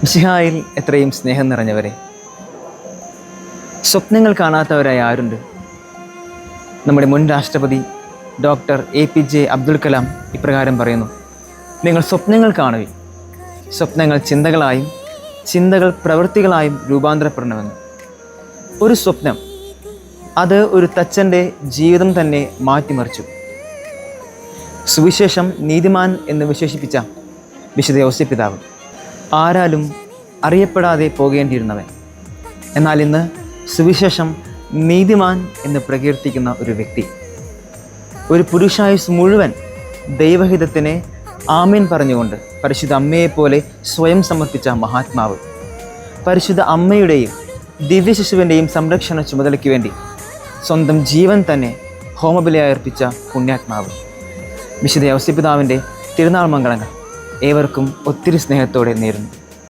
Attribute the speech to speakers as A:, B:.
A: മിശിഹായിൽ എത്രയും സ്നേഹം നിറഞ്ഞവരെ. സ്വപ്നങ്ങൾ കാണാത്തവരായി ആരുണ്ട്? നമ്മുടെ മുൻ രാഷ്ട്രപതി doctor A P J Abdul Kalam ഇപ്രകാരം പറയുന്നു നിങ്ങൾ സ്വപ്നങ്ങൾ കാണുക സ്വപ്നങ്ങൾ ചിന്തകളായും ചിന്തകൾ പ്രവൃത്തികളായും രൂപാന്തരപ്പെടണമെന്ന്. ഒരു സ്വപ്നം അത് ഒരു തച്ചന്റെ ജീവിതം തന്നെ മാറ്റിമറിച്ചു. സുവിശേഷം നീതിമാൻ എന്ന് വിശേഷിപ്പിച്ച വിശുദ്ധ യോസ്യപിതാവ് ആരാലും അറിയപ്പെടാതെ പോകേണ്ടിയിരുന്നവൻ. എന്നാൽ ഇന്ന് സുവിശേഷം നീതിമാൻ എന്ന് പ്രകീർത്തിക്കുന്ന ഒരു വ്യക്തി ഒരു പുരുഷായുസ് മുഴുവൻ ദൈവഹിതത്തിനെ ആമീൻ പറഞ്ഞുകൊണ്ട് പരിശുദ്ധ അമ്മയെപ്പോലെ സ്വയം സമർപ്പിച്ച മഹാത്മാവ് പരിശുദ്ധ അമ്മയുടെയും ദിവ്യശിശുവിന്റെയും സംരക്ഷണ ചുമതലയ്ക്ക് വേണ്ടി സ്വന്തം ജീവൻ തന്നെ ഹോമബലിയായി അർപ്പിച്ച പുണ്യാത്മാവ്. വിശുദ്ധ ഔസ്യപിതാവിന്റെ തിരുനാൾ മംഗളങ്ങൾ ഏവർക്കും ഒത്തിരി സ്നേഹത്തോടെ നേരുന്നു.